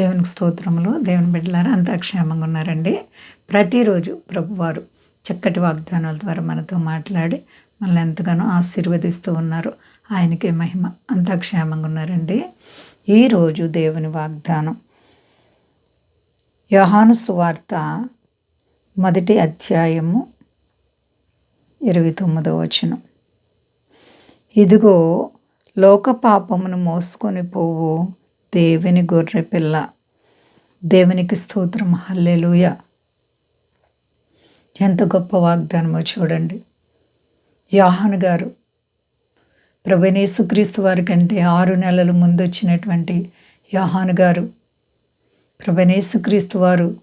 దేవునికి స్తోత్రములు. దేవుని బిడ్డలారా అంతా క్షేమంగా ఉన్నారండి. ప్రతిరోజు ప్రభువారు చక్కటి వాగ్దానాల ద్వారా మనతో మాట్లాడి మనల్ని ఎంతగానో ఆశీర్వదిస్తూ ఉన్నారు. ఆయనకే మహిమ. అంతా క్షేమంగా ఉన్నారండి ఈరోజు దేవుని వాగ్దానం. యోహాను సువార్త మొదటి అధ్యాయము ఇరవై తొమ్మిదో వచనం. ఇదిగో లోక పాపమును మోసుకొని పోవు. దేవుని గొర్రె పిల్ల. దేవునికి స్తోత్రం. హల్లెలూయ. ఎంత గొప్ప వాగ్దానమో చూడండి. యోహాను గారు ప్రభనేసుక్రీస్తు వారి కంటే ఆరు నెలల ముందు వచ్చినటువంటి యోహాను గారు ప్రభనేసుక్రీస్తు వారు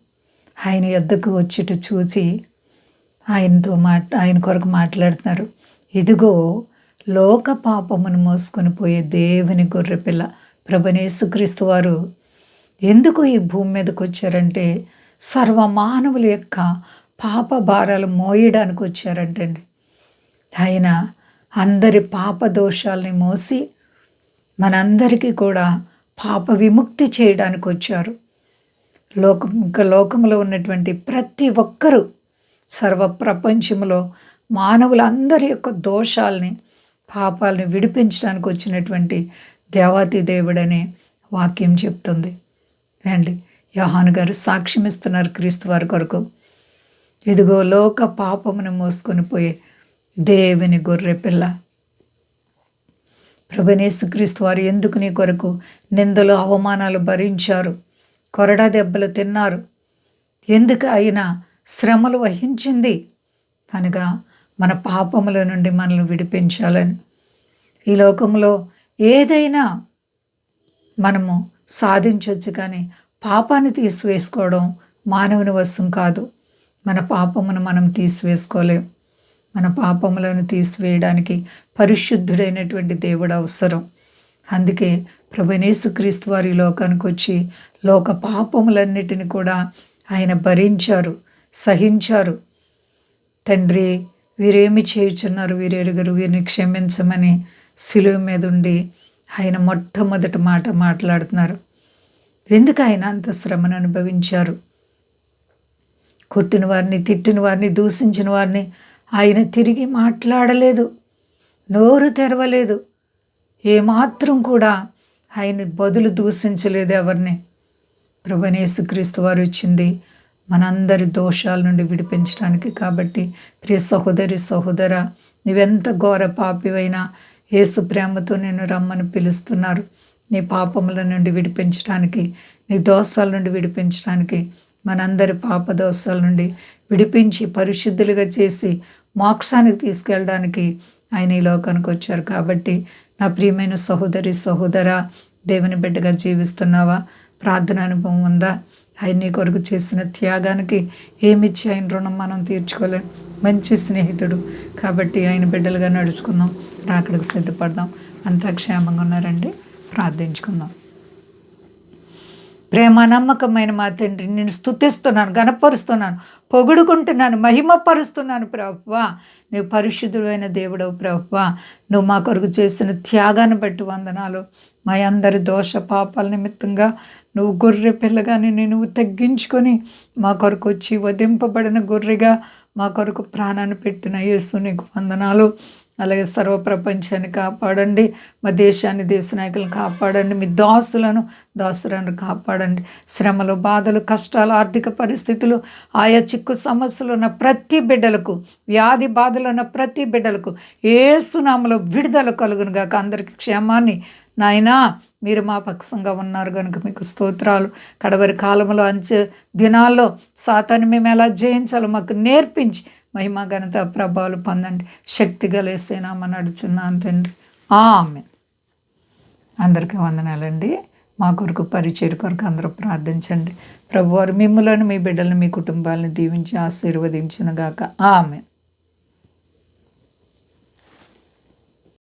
ఆయన యొద్దకు వచ్చిట చూచి ఆయనతో మాట ఆయన కొరకు మాట్లాడుతున్నారు. ఇదిగో లోక పాపమును మోసుకొని పోయే దేవుని గొర్రెపిల్ల ప్రభనేసుక్రీస్తు వారు ఎందుకు ఈ భూమి మీదకి వచ్చారంటే సర్వమానవుల యొక్క పాప భారాలు మోయడానికి వచ్చారంటండి. ఆయన అందరి పాప దోషాలని మోసి మనందరికీ కూడా పాప విముక్తి చేయడానికి వచ్చారు. లోకం ఇంకా లోకంలో ఉన్నటువంటి ప్రతి ఒక్కరూ సర్వ ప్రపంచంలో మానవులందరి యొక్క దోషాలని పాపాలని విడిపించడానికి వచ్చినటువంటి దేవాతి దేవుడనే వాక్యం చెప్తుంది. అండి యోహాను గారు సాక్ష్యం ఇస్తున్నారు క్రీస్తు వారి కొరకు. ఇదిగో లోక పాపమును మోసుకొని పోయే దేవుని గొర్రె పిల్ల. ప్రభనేసుక్రీస్తు వారు ఎందుకు నీ కొరకు నిందలు అవమానాలు భరించారు? కొరడా దెబ్బలు తిన్నారు. ఎందుకు అయినా శ్రమలు వహించింది? అనగా మన పాపముల నుండి మనల్ని విడిపించాలని. ఈ లోకంలో ఏదైనా మనము సాధించవచ్చు కానీ పాపాన్ని తీసివేసుకోవడం మానవుని వశం కాదు. మన పాపమును మనం తీసివేసుకోలేం. మన పాపములను తీసివేయడానికి పరిశుద్ధుడైనటువంటి దేవుడు అవసరం. అందుకే ప్రభునేసుక్రీస్తు వారి లోకానికి వచ్చి లోక పాపములన్నిటిని కూడా ఆయన భరించారు సహించారు. తండ్రి వీరేమి చేయుచున్నారు? వీరెరుగరు వీరిని క్షమించమని సిలువ మీద ఉండి ఆయన మొట్టమొదటి మాట మాట్లాడుతున్నారు. ఎందుకు ఆయన అంత శ్రమను అనుభవించారు? కొట్టిన వారిని తిట్టిన వారిని దూషించిన వారిని ఆయన తిరిగి మాట్లాడలేదు. నోరు తెరవలేదు. ఏమాత్రం కూడా ఆయన బదులు దూషించలేదు ఎవరిని. ప్రభనేసుక్రీస్తు వారు వచ్చింది మనందరి దోషాల నుండి విడిపించడానికి కాబట్టి ప్రియ సహోదరి సహోదర నువ్వెంత ఘోర పాపివైనా యేసు ప్రేమతో నేను రమ్మని పిలుస్తున్నారు. నీ పాపముల నుండి విడిపించడానికి నీ దోషాల నుండి విడిపించడానికి మనందరి పాప దోషాల నుండి విడిపించి పరిశుద్ధులుగా చేసి మోక్షానికి తీసుకెళ్ళడానికి ఆయన ఈ లోకానికి వచ్చారు. కాబట్టి నా ప్రియమైన సహోదరి సహోదర దేవుని బిడ్డగా జీవిస్తున్నావా? ప్రార్థన అనుభవం ఉందా? ఆయన నీ కొరకు చేసిన త్యాగానికి ఏమిచ్చి ఆయన రుణం మనం తీర్చుకోలేం? మంచి స్నేహితుడు. కాబట్టి ఆయన బిడ్డలుగా నడుచుకుందాం. రాకడకు సిద్ధపడదాం. అంతా క్షేమంగా ఉన్నారండి. ప్రార్థించుకుందాం. ప్రేమ నమ్మకమైన మా తండ్రి నేను స్థుతిస్తున్నాను గణపరుస్తున్నాను పొగుడుకుంటున్నాను మహిమపరుస్తున్నాను ప్రభువా. నువ్వు పరిశుద్ధుడైన దేవుడవు ప్రభువా. నువ్వు మా కొరకు చేసిన త్యాగాన్ని బట్టి వందనాలు. మా అందరి దోష పాపాల నిమిత్తంగా నువ్వు గొర్రె పిల్లగాని నువ్వు తగ్గించుకొని మా కొరకు వచ్చి వధింపబడిన గొర్రెగా మా కొరకు ప్రాణాన్ని పెట్టిన యేసు నీకు వందనాలు. అలాగే సర్వ ప్రపంచాన్ని కాపాడండి. మా దేశాన్ని దేశ నాయకులను కాపాడండి. మీ దాసులను దాసులను కాపాడండి. శ్రమలు బాధలు కష్టాలు ఆర్థిక పరిస్థితులు ఆయా చిక్కు సమస్యలు ఉన్న ప్రతి బిడ్డలకు వ్యాధి బాధలు ఉన్న ప్రతి బిడ్డలకు ఏసునామలో విడుదల కలుగును అందరికీ అందరికి క్షేమాన్ని. నాయనా మీరు మా పక్షంగా ఉన్నారు కనుక మీకు స్తోత్రాలు. కడవరి కాలంలో అంచె దినాల్లో సాతాన్ని మేము ఎలా జయించాలో మాకు నేర్పించి మహిమా ఘనత ప్రభావాలు పొందండి. శక్తి గలేసేనామని నడుచున్నాను తండ్రి. ఆమె అందరికీ వందనాలండి. మా కొరకు పరిచయ కొరకు అందరూ ప్రార్థించండి. ప్రభువారు మిమ్మలను మీ బిడ్డలను మీ కుటుంబాలను దీవించి ఆశీర్వదించునుగాక. ఆమె